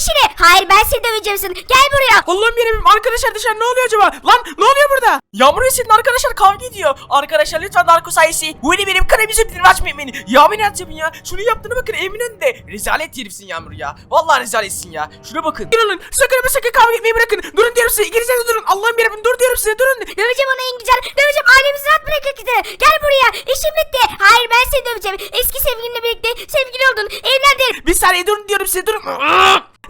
işini. Hayır ben seni döveceğimsin. Gel buraya. Allah'ım yarabbim arkadaşlar dışarı ne oluyor acaba? Lan ne oluyor burada? Yağmur ve senin arkadaşlar kavga ediyor. Arkadaşlar lütfen Darko sayısı. Bu ne benim kanalımızı bilir açmayın beni. Ya beni yapın ya. Şunu yaptığına bakın evimin önünde. Rezalet herifsin Yağmur ya. Vallahi rezaletsin ya. Şuna bakın. Durun sakın ama sakın kavga etmeyi bırakın. Durun diyorum size. İkiniz de durun. Allah'ım yarabbim dur diyorum size durun. Döveceğim onu İngilizcan. Döveceğim ailemizi rahat bırakın gidin. Gel buraya. İşim bitti. Hayır ben seni döveceğim. Eski sevgilinle birlikte sevgili oldun. Evlendin. Bir saniye durun diyorum size durun.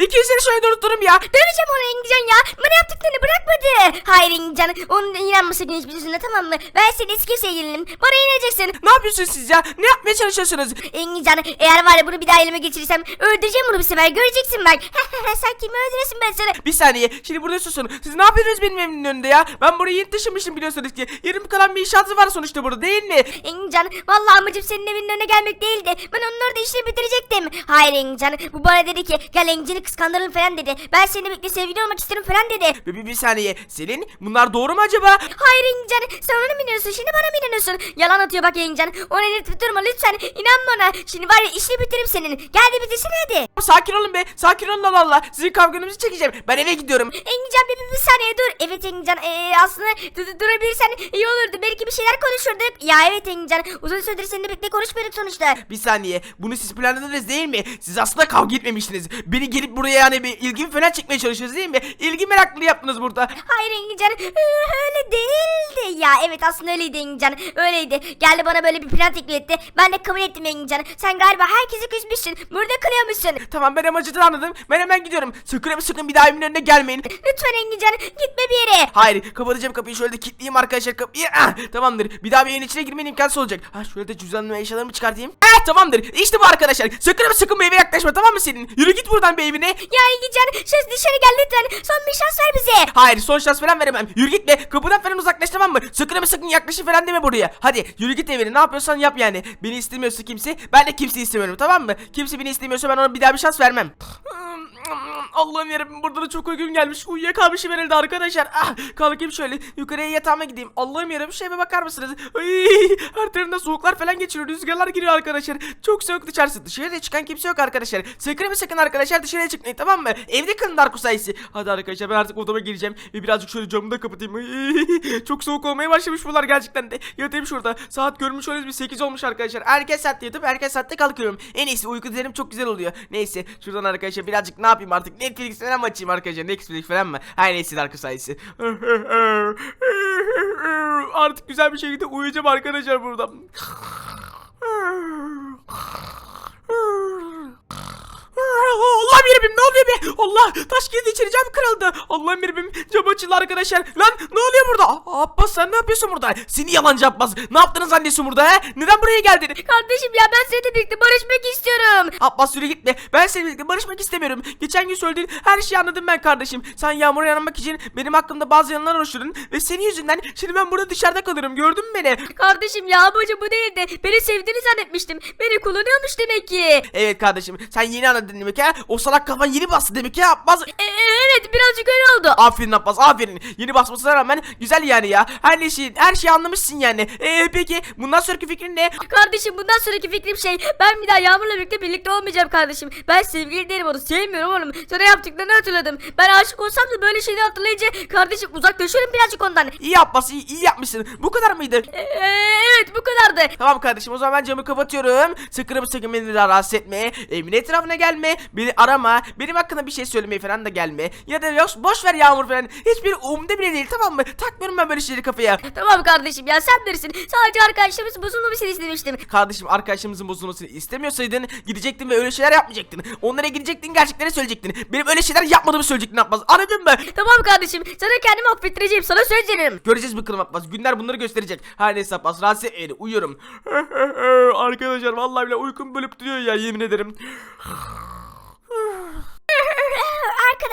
İkiniz de şöyle durup durun ya. Döveceğim onu İngilizcan ya. Bana yaptıklarını bırakmadı. Hayır İngilizcan. Onun inanması gün hiçbir yüzüne tamam mı? Ben senin eski sevgilinim. Bana ineceksin. Ne yapıyorsunuz siz ya? Ne yapmaya çalışıyorsunuz? İngilizcan eğer var ya bunu bir daha elime geçirirsem öldüreceğim bunu bir sefer. Göreceksin bak. Sen kimi öldürürsün ben sana. Bir saniye. Şimdi burada susun. Siz ne yapıyorsunuz benim evimin önünde ya? Ben burayı yeni taşımıştım biliyorsunuz ki. Yarım kalan bir inşaatı var sonuçta burada değil mi? İngilizcan vallahi amacım senin evinin önüne gelmek değildi. Ben onun orada işini bitirecektim. Hayır İngilizcan bu bana dedi ki gel İngilizcan'ı kıskandıralım falan dedi. Ben seninle birlikte sevgili olmak isterim falan dedi. Bir, bir, bir saniye. Selin bunlar doğru mu acaba? Hayır İngilizcan sen ona mı inanıyorsun şimdi bana mı inanıyorsun? Yalan atıyor bak İngilizcan. Ona inanıp durma lütfen inanma ona. Şimdi var ya işini bitiririm senin. Gel de bitirsene hadi. Sakin olun be. Sakin olun Allah Allah. Sizin kavganızı çekeceğim. Ben eve gidiyorum. Engin bir, bir, bir saniye dur. Evet Engin ee, aslında dur- dur- durabilirsen iyi olurdu. Belki bir şeyler konuşurduk. Ya evet Engin uzun süredir seninle birlikte konuşmuyorduk sonuçta. Bir saniye. Bunu siz planladınız değil mi? Siz aslında kavga etmemiştiniz. Beni gelip buraya yani bir ilgimi falan çekmeye çalışıyorsunuz değil mi? İlgi meraklı yaptınız burada. Hayır Engin öyle değildi. Ya evet aslında öyleydi Engin öyleydi. Geldi bana böyle bir plan teklif etti. Ben de kabul ettim Engin. Sen galiba herkesi küsmüşsün. Burada kılıyormuşsun. Tamam ben amacını anladım. Ben hemen gidiyorum. Sakın ama sakın bir daha evimin önüne gelmeyin. Lütfen Engin gitme bir yere. Hayır kapatacağım kapıyı şöyle de kilitleyeyim arkadaşlar kapıyı. Ah, tamamdır. Bir daha bir evin içine girmenin imkansız olacak. Ha şöyle de cüzdanımı eşyalarımı çıkartayım. Eh tamamdır. İşte bu arkadaşlar. Sakın ama sakın bu eve yaklaşma tamam mı senin? Yürü git buradan bir evine. Ya Engin söz dışarı gel lütfen. Son bir şans ver bize. Hayır son şans falan veremem. Yürü git be. Kapıdan falan uzaklaş tamam mı? Sakın ama sakın yaklaşın falan deme buraya. Hadi yürü git evine. Ne yapıyorsan yap yani. Beni istemiyorsa kimse ben de kimseyi istemiyorum tamam mı? Kimse beni istemiyorsa ben ona bir daha bir şans vermem. Allah'ım yarabbim burada da çok uygun gelmiş. Uyuyakalmışım herhalde arkadaşlar. Ah, kalkayım şöyle yukarıya yatağıma gideyim. Allah'ım yarabbim şeye bakar mısınız? Her tarafında soğuklar falan geçiyor. Rüzgarlar giriyor arkadaşlar. Çok soğuk dışarısı. Dışarıda çıkan kimse yok arkadaşlar. Sakın ama sakın arkadaşlar dışarıya çıkmayın tamam mı? Evde kalın Darko sayısı. Hadi arkadaşlar ben artık odama gireceğim. Ve birazcık şöyle camı da kapatayım. Ay, çok soğuk olmaya başlamış bunlar gerçekten de. Yatayım şurada. Saat görmüş öyle bir 8 olmuş arkadaşlar. Erken saatte yatıp erken saatte kalkıyorum. En iyisi uyku düzenim çok güzel oluyor. Neyse şuradan arkadaşlar birazcık ne yapayım artık. Netflix falan mı açayım arkadaşlar? Netflix falan mı? Her neyse Darko sayısı. artık güzel bir şekilde uyuyacağım arkadaşlar burada. Yarabbim ne oluyor be? Allah taş girdi içeri cam kırıldı. Allah'ım yarabbim cam açıldı arkadaşlar. Lan ne oluyor burada? Aa, Abbas sen ne yapıyorsun burada? Seni yalancı Abbas. Ne yaptınız zannediyorsun burada he? Neden buraya geldin? Kardeşim ya ben seninle birlikte barışmak istiyorum. Abbas yürü gitme. Ben seninle birlikte barışmak istemiyorum. Geçen gün söylediğin her şeyi anladım ben kardeşim. Sen Yağmur'a yanmak için benim hakkımda bazı yalanlar oluşturdun. Ve senin yüzünden şimdi ben burada dışarıda kalırım. Gördün mü beni? Kardeşim ya amacım bu değildi. Beni sevdiğini zannetmiştim. Beni kullanıyormuş demek ki. Evet kardeşim. Sen yeni anladın demek ha? O salak kafan yeni bastı demek ha Abbas. E- evet birazcık öyle oldu. Aferin Abbas aferin. Yeni basmasına rağmen güzel yani ya. Her şeyi her şeyi anlamışsın yani. Ee, peki bundan sonraki fikrin ne? Kardeşim bundan sonraki fikrim şey ben bir daha Yağmur'la birlikte birlikte olmayacağım kardeşim. Ben sevgili değilim onu sevmiyorum oğlum. Sana yaptıklarını hatırladım. Ben aşık olsam da böyle şeyleri hatırlayınca kardeşim uzaklaşıyorum birazcık ondan. İyi Abbas iyi, iyi yapmışsın. Bu kadar mıydı? E- evet bu kadardı. Tamam kardeşim o zaman ben camı kapatıyorum. Sakın ama sakın beni rahatsız etme. Evimin etrafına gelme. Beni arama. Benim hakkında bir şey söylemeye falan da gelme. Ya da yok boş ver Yağmur falan. Hiçbir umurumda bile değil tamam mı? Takmıyorum ben böyle şeyleri kafaya. Tamam kardeşim ya sen bilirsin. Sadece arkadaşlarımız bozulmamasını istemiştim. Kardeşim arkadaşımızın bozulmasını istemiyorsaydın gidecektin ve öyle şeyler yapmayacaktın. Onlara gidecektin gerçekleri söyleyecektin. Benim öyle şeyler yapmadığımı söyleyecektin Abbas. Anladın mı? Tamam kardeşim sana kendimi affettireceğim sana veririm. Göreceğiz bakalım Abbas. Günler bunları gösterecek. Her neyse Abbas. Rahatsız etmeyin. Uyuyorum. Arkadaşlar vallahi bile uykum bölüp duruyor ya yemin ederim.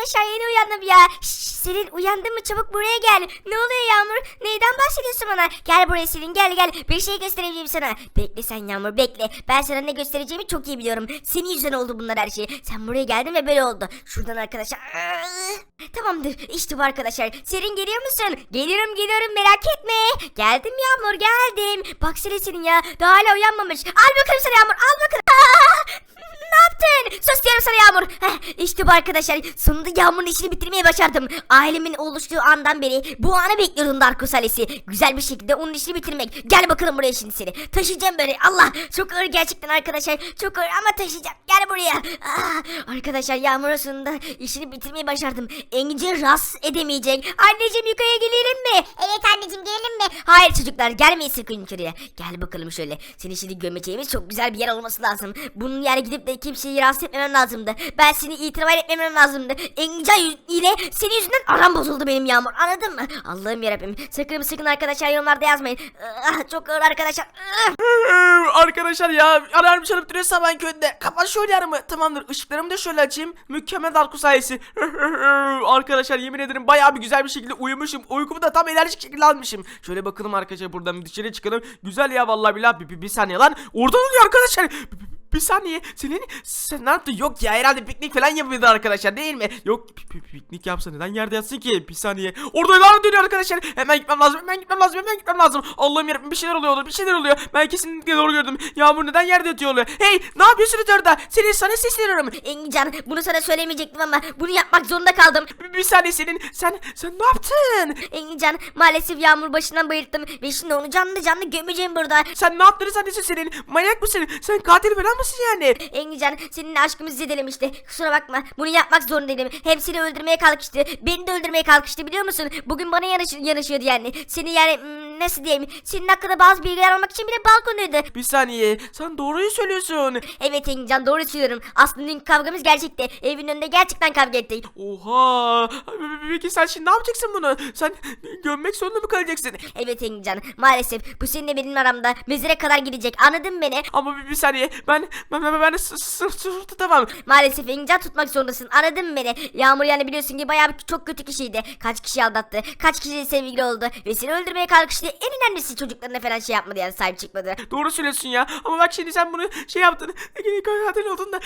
Arkadaşlar yeni uyandım ya. Şşş, Selin uyandın mı çabuk buraya gel. Ne oluyor Yağmur? Neyden bahsediyorsun bana? Gel buraya Selin gel gel. Bir şey göstereceğim sana. Bekle sen Yağmur bekle. Ben sana ne göstereceğimi çok iyi biliyorum. Senin yüzünden oldu bunlar her şey. Sen buraya geldin ve böyle oldu. Şuradan arkadaşlar. Tamamdır işte bu arkadaşlar. Selin geliyor musun? Geliyorum geliyorum merak etme. Geldim Yağmur geldim. Bak Selin ya. Daha hala uyanmamış. Al bakalım sana Yağmur al bakalım. ne yaptın? Sus diyorum sana Yağmur. Heh, işte bu arkadaşlar. Sonunda Yağmur'un işini bitirmeyi başardım. Ailemin oluştuğu andan beri bu anı bekliyordum Darkus ailesi. Güzel bir şekilde onun işini bitirmek. Gel bakalım buraya şimdi seni. Taşıyacağım böyle. Allah çok ağır gerçekten arkadaşlar. Çok ağır ama taşıyacağım. Gel buraya. Ah, arkadaşlar Yağmur'un sonunda işini bitirmeyi başardım. Engin rahatsız edemeyecek. Anneciğim yukarıya gelelim mi? Evet anneciğim gelelim mi? Hayır çocuklar gelmeyin sakın yukarıya. Gel bakalım şöyle. Seni şimdi gömeceğimiz çok güzel bir yer olması lazım. Bunun yani gidip de kimseyi rahatsız etmemem lazımdı. Ben seni itibar etmemem lazımdı. Yüz- ile senin yüzünden aram bozuldu benim Yağmur. Anladın mı? Allah'ım yarabbim. Sakın sakın arkadaşlar yorumlarda yazmayın. Ah, çok ağır arkadaşlar. Ah. Arkadaşlar ya alarm çalıp duruyor sabah köründe. Kapat şu alarmı. Tamamdır ışıklarımı da şöyle açayım. Mükemmel Darkus sayesi. arkadaşlar yemin ederim bayağı bir güzel bir şekilde uyumuşum. Uykumu da tam enerjik şekilde almışım. Şöyle bakalım arkadaşlar buradan dışarı çıkalım. Güzel ya vallahi billahi bir, bir, bir saniye lan. Oradan oluyor arkadaşlar. Bir, bir- bir saniye. Senin sen ne yaptın? Yok ya herhalde piknik falan yapıyordu arkadaşlar değil mi? Yok pi- pi- piknik yapsa neden yerde yatsın ki? Bir saniye. Orada alarm dönüyor arkadaşlar. Hemen gitmem lazım. Hemen gitmem lazım. Hemen gitmem lazım. Allah'ım yarabbim bir şeyler oluyor. Bir şeyler oluyor. Ben kesinlikle doğru gördüm. Yağmur neden yerde yatıyor oluyor? Hey ne yapıyorsunuz orada? Seni sana sesleniyorum. Engincan bunu sana söylemeyecektim ama bunu yapmak zorunda kaldım. Bir, bir saniye senin. Sen sen ne yaptın? Engincan maalesef Yağmur başından bayılttım ve şimdi onu canlı canlı gömeceğim burada. Sen ne yaptığını zannediyorsun senin? Manyak mısın? Sen katil falan mısın yani? Engincan seninle aşkımızı zedelemişti. Kusura bakma bunu yapmak zorundaydım. Hem seni öldürmeye kalkıştı. Beni de öldürmeye kalkıştı biliyor musun? Bugün bana yanaş yanaşıyordu yani. Seni yani hmm, nasıl diyeyim? Senin hakkında bazı bilgiler almak için bile balkondaydı. Bir saniye. Sen doğruyu söylüyorsun. Evet Engincan doğru söylüyorum. Aslında dünkü kavgamız gerçekti. Evin önünde gerçekten kavga ettik. Oha. Peki sen şimdi ne yapacaksın bunu? Sen gömmek zorunda mı kalacaksın? Evet Engincan maalesef bu seninle benim aramda mezire kadar gidecek anladın mı beni? Ama bir, bir saniye. Ben ben ben, ben tutamam. Maalesef Engincan tutmak zorundasın anladın mı beni? Yağmur yani biliyorsun ki bayağı bir çok kötü kişiydi. Kaç kişi aldattı, kaç kişiyle sevgili oldu ve seni öldürmeye kalkıştı. En önemlisi çocuklarına falan şey yapmadı yani sahip çıkmadı. Doğru söylüyorsun ya. Ama bak şimdi sen bunu şey yaptın. Katil oldun da.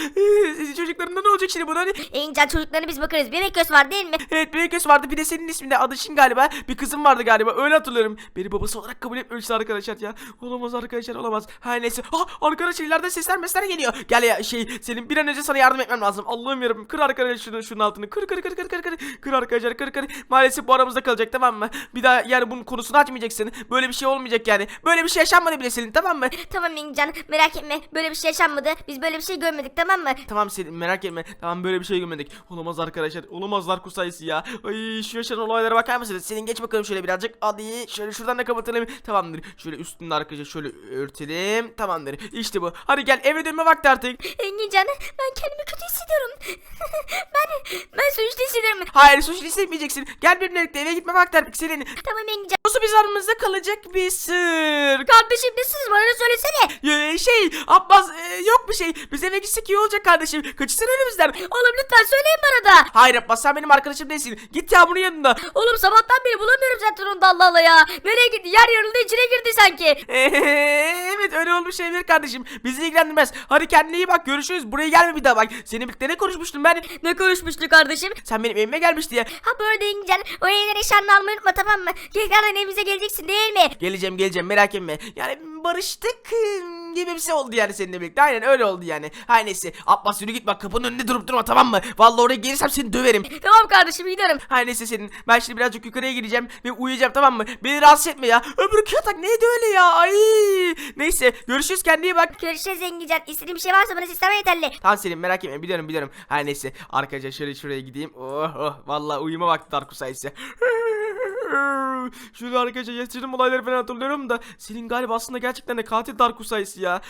Çocuklarında ne olacak şimdi buna? Hani? Engincan çocuklarına biz bakarız. Bebek göz var değil mi? Evet bir göz vardı. Bir de senin isminde Adışın galiba. Bir kızım vardı galiba. Öyle hatırlıyorum. Beni babası olarak kabul etmemişti arkadaşlar ya. Olamaz arkadaşlar olamaz. Ha neyse. Ah arkadaşlar ileride sesler mesler geliyor. Gel ya şey senin bir an önce sana yardım etmem lazım. Allah'ım yarabbim. Kır arkadaşlar şunu şunun altını. Kır kır kır kır kır kır. Kır arkadaşlar kır kır. Maalesef bu aramızda kalacak tamam mı? Bir daha yani bunun konusunu açmayacaksın. Böyle bir şey olmayacak yani. Böyle bir şey yaşanmadı bile senin tamam mı? Tamam Engincan merak etme. Böyle bir şey yaşanmadı. Biz böyle bir şey görmedik tamam mı? Tamam Selin merak etme. Tamam böyle bir şey görmedik. Olamaz arkadaşlar. Olamazlar kusayısı ya. Ay şu yaşanan olaylara bakar mısınız? Selin geç bakalım şöyle birazcık. Hadi şöyle şuradan da kapatalım. Tamamdır. Şöyle üstünde arkadaşlar şöyle örtelim. Tamamdır. İşte bu. Hadi gel eve dönme vakti artık. Engincan ben kendimi kötü hissediyorum. ben ben suçlu hissediyorum. Hayır suçlu hissetmeyeceksin. Gel benimle birlikte eve gitme vakti artık Selin. Tamam Engincan. Nasıl biz aramızda kalacak bir sır. Kardeşim ne siz bana ne söylesene. Ya, şey Abbas e, yok bir şey. Biz eve gitsek iyi olacak kardeşim. Kaçırsana önümüzden. Oğlum lütfen söyleyin bana da. Hayır Abbas sen benim arkadaşım değilsin. Git Yağmur'un yanında. Oğlum sabahtan beri bulamıyorum zaten onu da Allah Allah ya. Nereye gitti? Yer yarıldı içine girdi sanki. evet öyle olmuş olabilir kardeşim. Bizi ilgilendirmez. Hadi kendine iyi bak görüşürüz. Buraya gelme bir daha bak. Seninle birlikte ne konuşmuştum ben? Ne konuşmuştuk kardeşim? Sen benim evime gelmişti ya. Ha bu arada İngilizcen o evden eşyanı almayı unutma tamam mı? Tekrardan evimize geleceksin değil mi? Geleceğim geleceğim merak etme. Yani barıştık ım, gibi bir şey oldu yani seninle birlikte. Aynen öyle oldu yani. Her neyse. Abbas yürü git bak kapının önünde durup durma tamam mı? Vallahi oraya gelirsem seni döverim. Tamam kardeşim gidiyorum. Her neyse senin. Ben şimdi birazcık yukarıya gideceğim ve uyuyacağım tamam mı? Beni rahatsız etme ya. Öbür yatak neydi öyle ya? Ay. Neyse görüşürüz kendine iyi bak. Görüşürüz İngilizcen. İstediğin bir şey varsa bana sisteme yeterli. Tamam Selim merak etme biliyorum biliyorum. Her neyse arkadaşlar şöyle şuraya gideyim. Oh oh vallahi uyuma vakti Darkus sayısı. Şöyle arkadaşlar yaşadığım olayları falan hatırlıyorum da senin galiba aslında gerçekten de katil Darkus sayısı ya.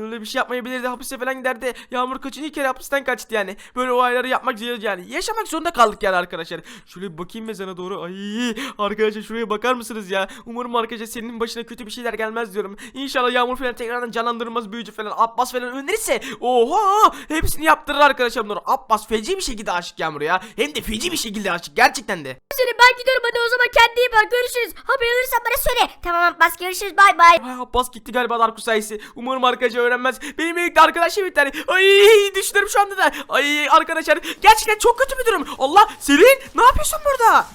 Öyle bir şey yapmayabilirdi hapise falan giderdi. Yağmur kaçıncı kere hapisten kaçtı yani. Böyle olayları yapmak yani yaşamak zorunda kaldık yani arkadaşlar. Şöyle bir bakayım mezana doğru. Ay arkadaşlar şuraya bakar mısınız ya? Umarım arkadaşlar senin başına kötü bir şeyler gelmez diyorum. İnşallah Yağmur falan tekrardan canlandırılmaz büyücü falan. Abbas falan önerirse oha hepsini yaptırır arkadaşlar bunları. Abbas feci bir şekilde aşık Yağmur'a ya. Hem de feci bir şekilde aşık gerçekten de. Ben gidiyorum hadi o zaman kendine bak görüşürüz. Haber alırsan bana söyle. Tamam Abbas görüşürüz bay bay. Ay Abbas gitti galiba Darkus sayısı. Umarım arkadaşlar öğrenmez. Benim birlikte arkadaşım bir tane. Ay düşünüyorum şu anda da. Ay arkadaşlar gerçekten çok kötü bir durum. Allah Selin ne yapıyorsun burada?